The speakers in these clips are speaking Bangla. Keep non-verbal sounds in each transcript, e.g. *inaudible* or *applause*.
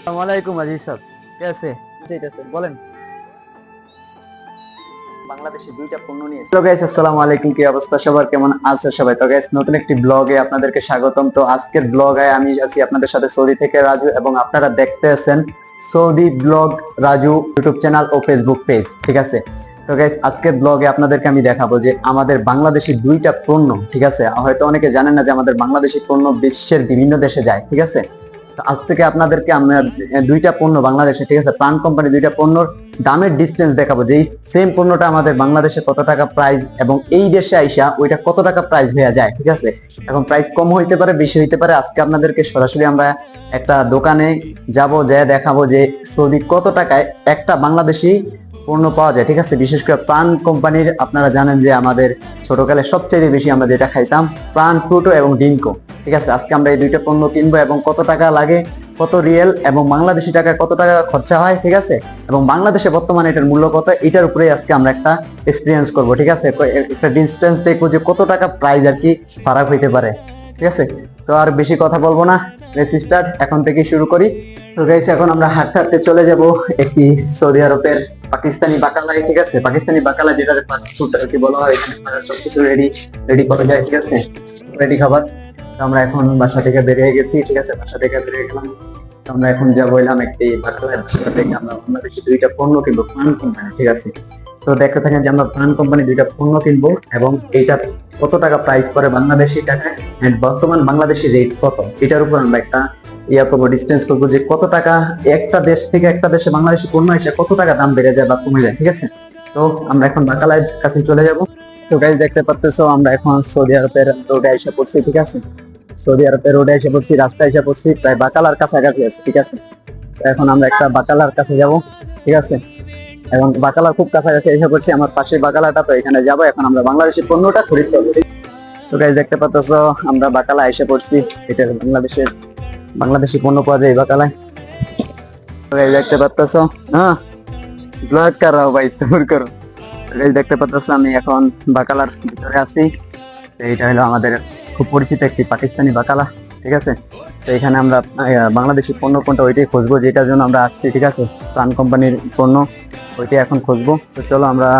আসসালামু আলাইকুম আজিজ সাহেব কেসে আছে? বলেন। বাংলাদেশে দুইটা পণ্য নিয়ে হ্যালো গাইস আসসালামু আলাইকুম কি অবস্থা? সবার কেমন আছে সবাই? তো গাইস নতুন একটি ব্লগে আপনাদেরকে স্বাগতম। তো আজকের ব্লগে আমি আছি আপনাদের সাথে সৌদি থেকে রাজু এবং আপনারা দেখতে আছেন Saudi blog Raju YouTube channel ও ফেসবুক পেজ ঠিক আছে? তো গাইস আজকের ব্লগে আপনাদেরকে আমি দেখাবো যে আমাদের বাংলাদেশি দুইটা পণ্য ঠিক আছে? হয়তো অনেকে জানেন না যে আমাদের বাংলাদেশি পণ্য বিশ্বের বিভিন্ন দেশে যায় ঠিক আছে? আজ থেকে আপনাদেরকে আমরা দুইটা পণ্য বাংলাদেশে, ঠিক আছে? প্রাণ কোম্পানি দুইটা পণ্যর দামের ডিস্টেন্স দেখাবো। যে সেম পণ্যটা আমাদের বাংলাদেশে কত টাকা প্রাইস এবং এই দেশে আইসা ওইটা কত টাকা প্রাইস হয়ে যায়, ঠিক আছে? এখন প্রাইস কম হইতে পারে, বেশি হইতে পারে। আজকে আপনাদেরকে সরাসরি আমরা একটা দোকানে যাব যে দেখাবো যে সৌদি কত টাকায় একটা বাংলাদেশি পণ্য পাওয়া যায়, ঠিক আছে? বিশেষ করে প্রাণ কোম্পানির, আপনারা জানেন যে আমাদের ছোটকালে সবচেয়ে বেশি আমরা যেটা খাইতাম প্রাণ ফ্রুটো এবং ডিঙ্কো, ঠিক আছে? আজকে আমরা এই দুইটা পণ্য কিনবো এবং কত টাকা লাগে, কত রিয়েল এবং বাংলাদেশি টাকা কত টাকা খরচা হয়, ঠিক আছে? এবং বাংলাদেশে বর্তমানে এটার মূল্য কত, এটার উপরে আজকে আমরা একটা এক্সপিরিয়েন্স করব, ঠিক আছে? একটা ডিস্টেন্স দেখব যে কত টাকা প্রাইস আর কি ফারাক হইতে পারে, ঠিক আছে? তো আর বেশি কথা বলব না। স্টার্ট এখন থেকে শুরু করি। তো গাইস এখন আমরা হাঁটতে হাঁটতে চলে যাব একটি সৌদি আরবের পাকিস্তানি বাকালায় ঠিক আছে? পাকিস্তানি বাকালা যেটা ফাস্ট ফুড আর কি বলা হয়, এখানে সবকিছু রেডি রেডি করা যায়, ঠিক আছে? রেডি খাবার। তো আমরা এখন বাসা থেকে বেরিয়ে গেছি, ঠিক আছে? বাসা থেকে বেরিয়ে গেলাম। আমরা এখন যাব এলাম একটি বাকালায়। বাসা থেকে আমরা বাংলাদেশি দুইটা পণ্য কিনবো প্রাণ কোম্পানি ঠিক আছে? তো দেখতে থাকেন যে আমরা প্রাণ কোম্পানি দুইটা পণ্য কিনবো এবং এইটা কত টাকা প্রাইস করে বাংলাদেশি টাকায় and বর্তমান বাংলাদেশি রেট কত? এটার উপর আমরা একটা ইয়া করব ডিস্টেন্স করব যে কত টাকা একটা দেশ থেকে একটা দেশে বাংলাদেশি পণ্য এসে কত টাকা দাম বেড়ে যায় বা কমে যায়, ঠিক আছে? তো আমরা এখন বাকালায় কাছে চলে যাব। তো গাইজ দেখতে পারতেছো, আমরা এখন সৌদি আরবের রোডে এসে পড়ছি, ঠিক আছে? সৌদি আরবের রোডে এসে পড়ছি, রাস্তায় এসে পড়ছি, প্রায় বাকালার কাছাকাছি আছে, ঠিক আছে? এখন আমরা একটা বাকালার কাছে যাব, ঠিক আছে? এবং বাকালা খুব কাছাকাছি এসে পড়ছি আমার পাশে বাকালাটা, তো এখানে যাব। এখন আমরা বাংলাদেশের পণ্যটা খরিদ করব। তো গাইজ দেখতে পাচ্ছ আমরা বাকালা এসে পড়ছি। এটা বাংলাদেশের, বাংলাদেশি পণ্য পাওয়া যায় এই বাকালায়। তো guys, দেখতে পাচ্ছ হ্যাঁ? করো ভাই সবুর করো। guys, দেখতে পাচ্ছ আমি এখন বাকালার ভিতরে আছি। এইটা হলো আমাদের খুব পরিচিত একটি পাকিস্তানি বাকালা। ঠিক আছে? তো এখানে আমরা বাংলাদেশি পণ্য কোনটা ওইটাই খুঁজবো, যেটার জন্য আমরা আসছি, ঠিক আছে? প্রাণ কোম্পানির পণ্য, ওইটাই এখন খুঁজবো। তো চলো আমরা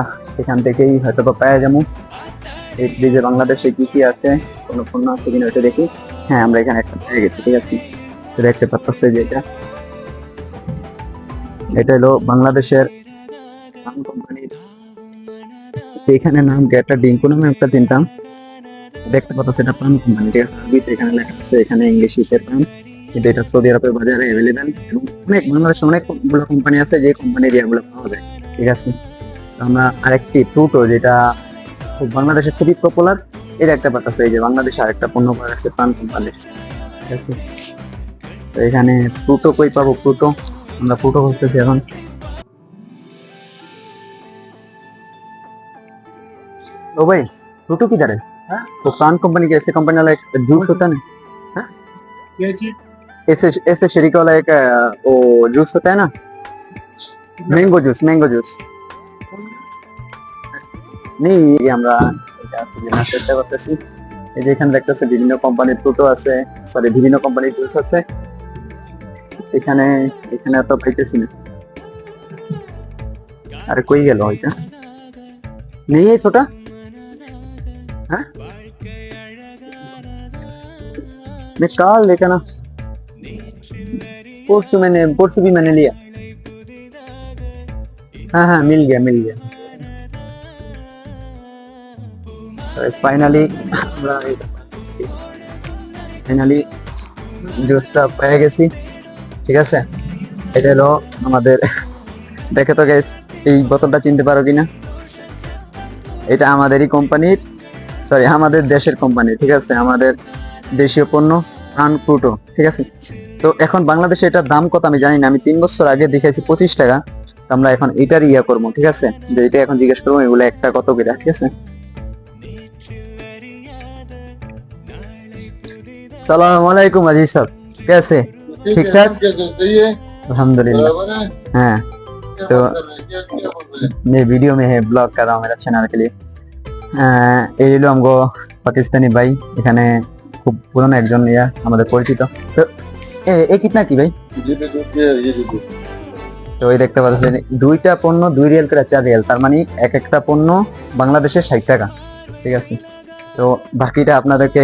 এখান থেকেই হয়তো বা পাওয়া যাব। এই ফ্রিজে বাংলাদেশে কি কি আছে, কোনো পণ্য আছে কিনা ওইটা দেখি। হ্যাঁ আমরা এখানে একটা পেয়ে গেছি, ঠিক আছে? তো দেখতে পাচ্ছ যে এটা। এটা হলো বাংলাদেশের কোম্পানির। এখানে নাম একটা ডিঙ্কু নামে একটা চিনতাম দেখতে পাচ্ছ সেটা পান কোম্পানি ঠিক আছে আরবিতে এখানে লেখা আছে, এখানে ইংলিশ শিখে পান কিন্তু এটা সৌদি আরবের বাজারে অ্যাভেলেবেল এবং অনেক বাংলাদেশে অনেকগুলো কোম্পানি আছে, যে কোম্পানির ইয়াগুলো পাওয়া যায়। ঠিক আছে? আমরা আরেকটি টুটো, যেটা খুব বাংলাদেশে খুবই পপুলার এটা একটা দেখতে আছে এই যে বাংলাদেশে আরেকটা পণ্য পাওয়া গেছে, পান কোম্পানির ঠিক আছে? তো এখানে টুটো কই পাবো, টুটো? আমরা টুটো করতেছি এখন। ও ভাই ফ্রুটো কি দাঁড়ায় तो प्राण कंपनी के ऐसे कंपनी वाला एक जूस होता है ना क्या चीज ऐसे ऐसे शरीक वाला एक अ, वो जूस होता है ना मैंगो जूस मैंगो जूस নেই এই আমরা এটা কেনার চেষ্টা করতেছি এই যে এখানে দেখতেছে বিভিন্ন কোম্পানির ফ্রুটো আছে সরি বিভিন্ন কোম্পানির জুস আছে এখানে এখানে তো পাইতেছি না আরে কই গেল ওইটা নেই এই ছোটা হ্যাঁ निकाल लेकर ना परसों मैंने परसों भी मैंने लिया हाँ हाँ मिल गया मिल गया ফাইনালি আমরা ফাইনালি জুসটা পেয়ে গেছি ঠিক আছে এটা হলো আমাদের দেখে তো গেস এই বোতলটা চিনতে পারো কিনা এটা আমাদেরই কোম্পানির সরি আমাদের দেশের কোম্পানি ঠিক আছে আমাদের দেশীয় পণ্য প্রাণ ফ্রুটো ঠিক আছে তো এখন বাংলাদেশে এটার দাম কত আমি জানি না আমি তিন বছর আগে দেখেছি পঁচিশ টাকা তো আমরা এখন এটার ইয়া করবো ঠিক আছে যে এটা এখন জিজ্ঞেস করবো এগুলো একটা কত করে ঠিক আছে সালাম আলাইকুম আজিজ সাহেব कैसे ठीक ठाक? सही है अल्हम्दुलिल्लाह बराबर है हाँ क्या तो- बात कर रहे हैं? क्या क्या बोल रहे हैं मैं वीडियो में है ब्लॉग कर रहा हूँ मेरा चैनल के लिए আহ, এই হলো আমগো পাকিস্তানি ভাই এখানে খুব পুরনো একজন ইয়া আমাদের পরিচিত। তো, এ কিতনা কি ভাই? তো এই দেখতে পাচ্ছেন, দুইটা পণ্য দুই রিয়াল করে চার রিয়াল, তার মানে এক একটা পণ্য বাংলাদেশে ষাট টাকা, ঠিক আছে? তো বাকিটা আপনাদেরকে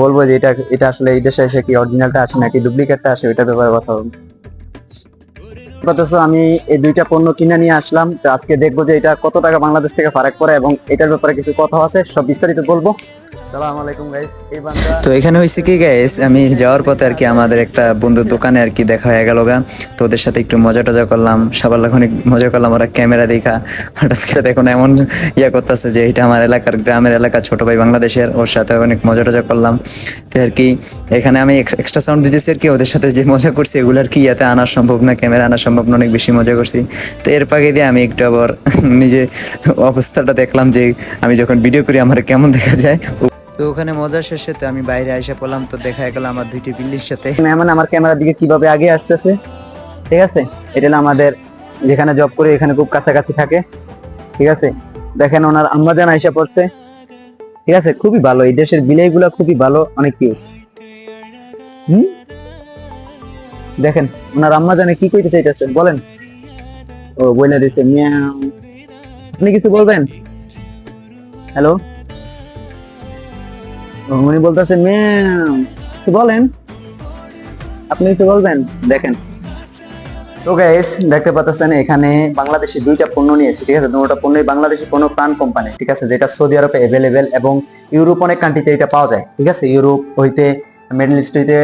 বলব যে এটা এটা আসলে এই দেশে এসে কি অরিজিনালটা আসে নাকি ডুপ্লিকেটটা আসে ওইটা ব্যাপারে কথা বলব। আমি এই দুইটা পণ্য কিনে নিয়ে আসলাম, তো আজকে দেখব যে এটা কত টাকা বাংলাদেশ থেকে ফারাক করে এবং এটার ব্যাপারে কিছু কথা আছে, সব বিস্তারিত বলব। তো এখানে হয়েছে কি গাইস আমি যাওয়ার পথে আর কি আমাদের একটা বন্ধুর দোকানে আর কি দেখা হয়ে গেল গা। তো ওদের সাথে একটু মজা টজা করলাম। সবার অনেক মজা করলাম। ওরা ক্যামেরা দেখা। হঠাৎ করে দেখুন এমন ইয়া করতেছে যে এটা আমার এলাকার গ্রামের এলাকা, ছোট ভাই বাংলাদেশের। ওর সাথে অনেক মজা টজা করলাম। তো আর কি, এখানে আমি এক্সট্রা সাউন্ড দিতেছি আর কি। ওদের সাথে যে মজা করছি, এগুলো আর কি ইয়াতে আনা সম্ভব না, ক্যামেরা আনা সম্ভব না, অনেক বেশি মজা করছি। তো এর পাকে দিয়ে আমি একটু আবার *laughs* নিজে অবস্থাটা দেখলাম যে আমি যখন ভিডিও করি, আমার কেমন দেখা যায়। তো ওখানে মজা শেষে তো আমি বাইরে এসে পড়লাম, তো দেখা গেল আমার দুইটি বিল্লির সাথে। মেহমান আমার ক্যামেরার দিকে কীভাবে আগে আসতেছে? ঠিক আছে? এটা আমাদের যেখানে জব করি, এখানে খুব কাছাকাছি থাকে। ঠিক আছে? দেখেন ওনার আম্মা জান আইসা পড়ছে। ঠিক আছে? খুবই ভালো। এই দেশের বিলেগুলো খুবই ভালো, অনেক কিউট হুম? দেখেন, ওনার আম্মা জানে কি কইতে চাইতেছে, বলেন। ও বলে দিছে, মিয়াও। আপনি কিছু বলবেন? হ্যালো? উনি বলতেছে কিছু বলেন। আপনি কিছু বলবেন? দেখেন। তো গাইস দেখতে পাচ্ছেন এখানে বাংলাদেশি দুইটা পণ্য নিয়েছি, ঠিক আছে? দুটোটা পণ্যই বাংলাদেশি কোনো প্রাণ কোম্পানি, ঠিক আছে? যেটা সৌদি আরবে অ্যাভেলেবেল এবং ইউরোপ অনেক কান্ট্রিতে এটা পাওয়া যায়, ঠিক আছে? ইউরোপ হইতে মিডল ইস্ট হইতে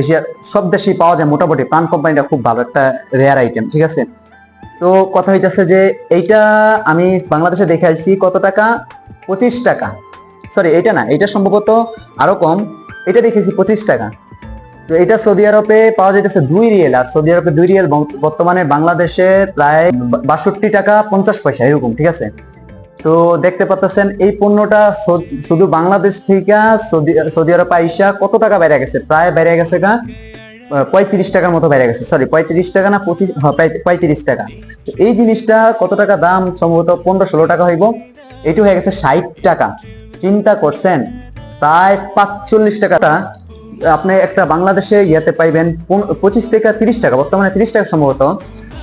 এশিয়া, সব দেশেই পাওয়া যায় মোটামুটি। প্রাণ কোম্পানিটা খুব ভালো, একটা রেয়ার আইটেম ঠিক আছে? তো কথা হইতেছে যে, এইটা আমি বাংলাদেশে দেখে আসছি কত টাকা? পঁচিশ টাকা। সরি এটা না এটা সম্ভবত আরও কম। এটা দেখেছি পঁচিশ টাকা। তো এটা সৌদি আরবে পাওয়া যাইতেছে দুই রিয়েল আর সৌদি আরবে দুই রিয়েল বর্তমানে বাংলাদেশে প্রায় বাষট্টি টাকা পঞ্চাশ পয়সা এরকম ঠিক আছে? তো দেখতে পাচ্ছেন এই পণ্যটা শুধু বাংলাদেশ থেকে সৌদি সৌদি আরব আইসা কত টাকা বেড়ে গেছে? প্রায় বেড়ে গেছে গা পঁয়ত্রিশ টাকার মতো বেড়ে গেছে। সরি পঁয়ত্রিশ টাকা না পঁচিশ হ্যাঁ, পঁয়ত্রিশ টাকা। তো এই জিনিসটা কত টাকা দাম? সম্ভবত পনেরো ষোলো টাকা হইব। এটি হয়ে গেছে ষাট টাকা। চিন্তা করছেন, প্রায় পাঁচচল্লিশ টাকাটা আপনি একটা বাংলাদেশে ইয়েতে পাইবেন পঁচিশ থেকে তিরিশ টাকা, বর্তমানে তিরিশ টাকা সম্ভবত।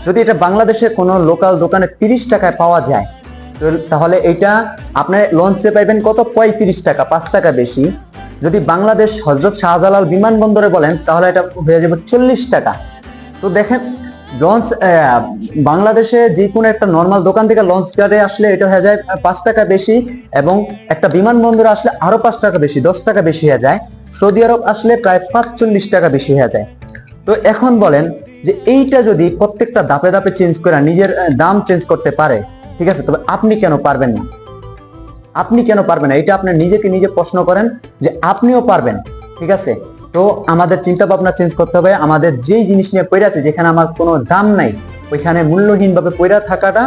যদি এটা বাংলাদেশে কোনো লোকাল দোকানে তিরিশ টাকায় পাওয়া যায় তাহলে এটা আপনি লঞ্চে পাইবেন কত? পঁয়ত্রিশ টাকা, পাঁচ টাকা বেশি। যদি বাংলাদেশ হজরত শাহজালাল বিমানবন্দরে বলেন, তাহলে এটা হয়ে যাবে চল্লিশ টাকা। তো দেখেন লঞ্চ বাংলাদেশে যে কোনো একটা নর্মাল দোকান থেকে লঞ্চ গার্ডে আসলে এটা হয়ে যায় পাঁচ টাকা বেশি এবং একটা বিমানবন্দরে আসলে আরও পাঁচ টাকা বেশি, দশ টাকা বেশি হয়ে যায়। সৌদি আরব আসলে প্রায় পাঁচচল্লিশ টাকা বেশি হয়ে যায়। তো এখন বলেন যে এইটা যদি প্রত্যেকটা ধাপে ধাপে চেঞ্জ করে নিজের দাম চেঞ্জ করতে পারে, ঠিক আছে? তবে আপনি কেন পারবেন না? আপনি কেন পারবেন না? এটা আপনি নিজেকে নিজে প্রশ্ন করেন যে আপনিও পারবেন, ঠিক আছে? তো আমাদের চিন্তা ভাবনা চেঞ্জ করতে হবে। আমাদের যেই জিনিস নিয়ে পড়ে আছে, যেখানে আমার কোনো দাম নাই, ওইখানে মূল্যহীন ভাবে পড়ে থাকাটা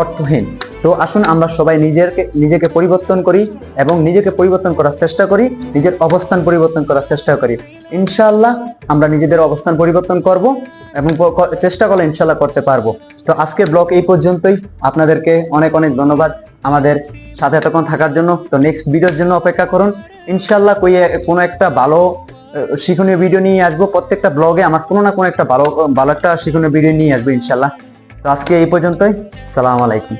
অর্থহীন। তো আসুন আমরা সবাই নিজেকে নিজেকে পরিবর্তন করি এবং নিজেকে পরিবর্তন করার চেষ্টা করি, নিজের অবস্থান পরিবর্তন করার চেষ্টা করি। ইনশাআল্লাহ আমরা নিজেদের অবস্থান পরিবর্তন করব এবং চেষ্টা করলে ইনশাআল্লাহ করতে পারব। তো আজকে ব্লগ এই পর্যন্তই। আপনাদেরকে অনেক অনেক ধন্যবাদ আমাদের সাথে এতক্ষণ থাকার জন্য। তো নেক্সট ভিডিওর জন্য অপেক্ষা করুন। ইনশাআল্লাহ কোনো একটা ভালো শিক্ষণীয় ভিডিও নিয়ে আসব। প্রত্যেকটা ব্লগে আমার কোনো না কোনো একটা ভালো ভালো একটা শিক্ষণীয় ভিডিও নিয়ে আসব, ইনশাল্লাহ। তো আজকে এই পর্যন্তই। সালাম আলাইকুম।